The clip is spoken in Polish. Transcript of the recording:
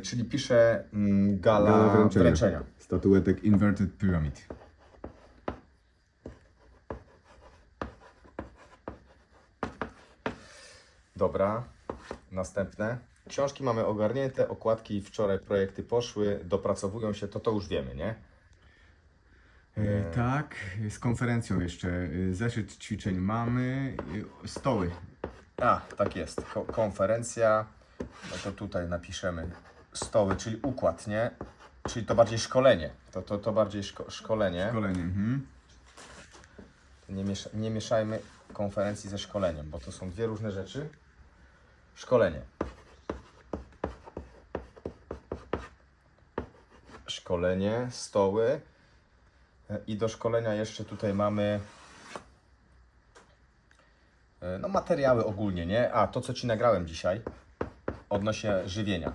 Czyli pisze mm, gala, Gala wręczenia. wręczenia. Statuetek Inverted Pyramid. Dobra, następne. Książki mamy ogarnięte, okładki wczoraj projekty poszły, dopracowują się, to to już wiemy, nie? E, tak, z konferencją jeszcze. E, Zeszyt ćwiczeń mamy. E, Stoły. A, tak jest. Ko- konferencja, no to tutaj napiszemy stoły, czyli układ, nie? Czyli to bardziej szkolenie. To, to, to bardziej szko- szkolenie. Szkolenie. Mhm. Nie, miesza, nie mieszajmy konferencji ze szkoleniem, bo to są dwie różne rzeczy. Szkolenie. Szkolenie, stoły. E, I do szkolenia jeszcze tutaj mamy e, no, materiały ogólnie, nie? A to, co Ci nagrałem dzisiaj odnośnie żywienia.